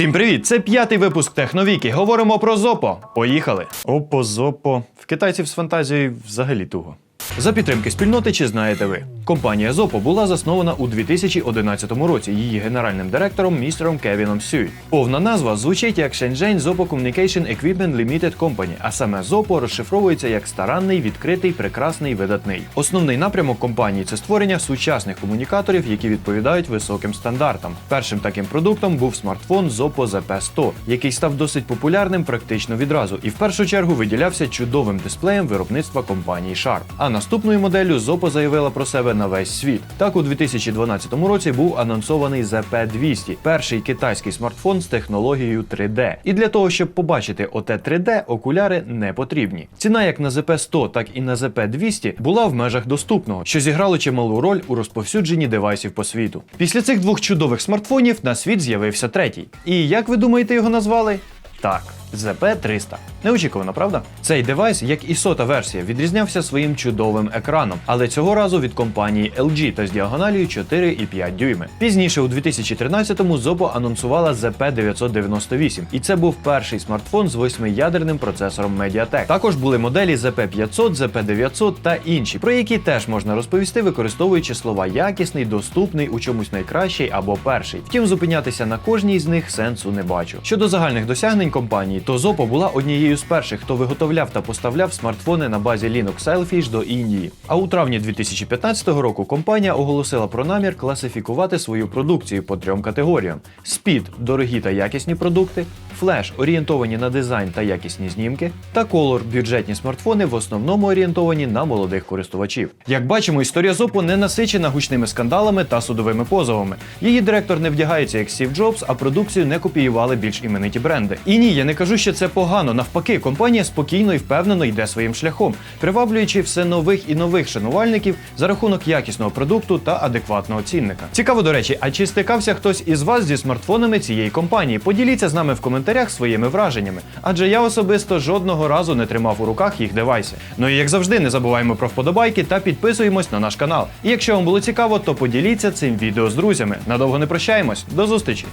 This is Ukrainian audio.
Всім привіт! Це п'ятий випуск Техновіки. Говоримо про Зопо. Поїхали! Опо, Зопо. В китайців з фантазією взагалі туго. За підтримки спільноти, чи знаєте ви? Компанія Зопо була заснована у 2011 році її генеральним директором містером Кевіном Сюй. Повна назва звучить як Shenzhen Zoppo Communication Equipment Limited Company, а саме Зопо розшифровується як старанний, відкритий, прекрасний, видатний. Основний напрямок компанії це створення сучасних комунікаторів, які відповідають високим стандартам. Першим таким продуктом був смартфон Zoppo ZP100, який став досить популярним практично відразу, і в першу чергу виділявся чудовим дисплеєм виробництва компанії Sharp. А наступною моделлю Zoppo заявила про себе на весь світ. Так у 2012 році був анонсований ZP200, перший китайський смартфон з технологією 3D. І для того, щоб побачити оте 3D, окуляри не потрібні. Ціна як на ZP100, так і на ZP200 була в межах доступного, що зіграло чималу роль у розповсюдженні девайсів по світу. Після цих двох чудових смартфонів на світ з'явився третій. І як ви думаєте, його назвали? Так, ZP300. Неочікувано, правда? Цей девайс, як і сота версія, відрізнявся своїм чудовим екраном, але цього разу від компанії LG та з діагоналію 4,5 дюйми. Пізніше, у 2013-му, Zoppo анонсувала ZP998, і це був перший смартфон з восьмиядерним процесором Mediatek. Також були моделі ZP500, ZP900 та інші, про які теж можна розповісти, використовуючи слова якісний, доступний, у чомусь найкращий або перший. Втім, зупинятися на кожній з них сенсу не бачу. Щодо загальних досягнень компанії, то Зопо була однією з перших, хто виготовляв та поставляв смартфони на базі Linux Selfish до Індії. А у травні 2015 року компанія оголосила про намір класифікувати свою продукцію по трьом категоріям: спід – дорогі та якісні продукти, Flash – орієнтовані на дизайн та якісні знімки, та Color – бюджетні смартфони, в основному орієнтовані на молодих користувачів. Як бачимо, історія Zoppo не насичена гучними скандалами та судовими позовами. Її директор не вдягається як Стів Джобс, а продукцію не копіювали більш імениті бренди. І ні, я не кажу, що це погано. Навпаки, компанія спокійно і впевнено йде своїм шляхом, приваблюючи все нових і нових шанувальників за рахунок якісного продукту та адекватного цінника. Цікаво, до речі, а чи стикався хтось із вас зі смартфонами цієї компанії? Поділіться з нами в коментарях своїми враженнями, адже я особисто жодного разу не тримав у руках їх девайси. Ну і як завжди, не забуваємо про вподобайки та підписуємось на наш канал. І якщо вам було цікаво, то поділіться цим відео з друзями. Надовго не прощаємось. До зустрічі!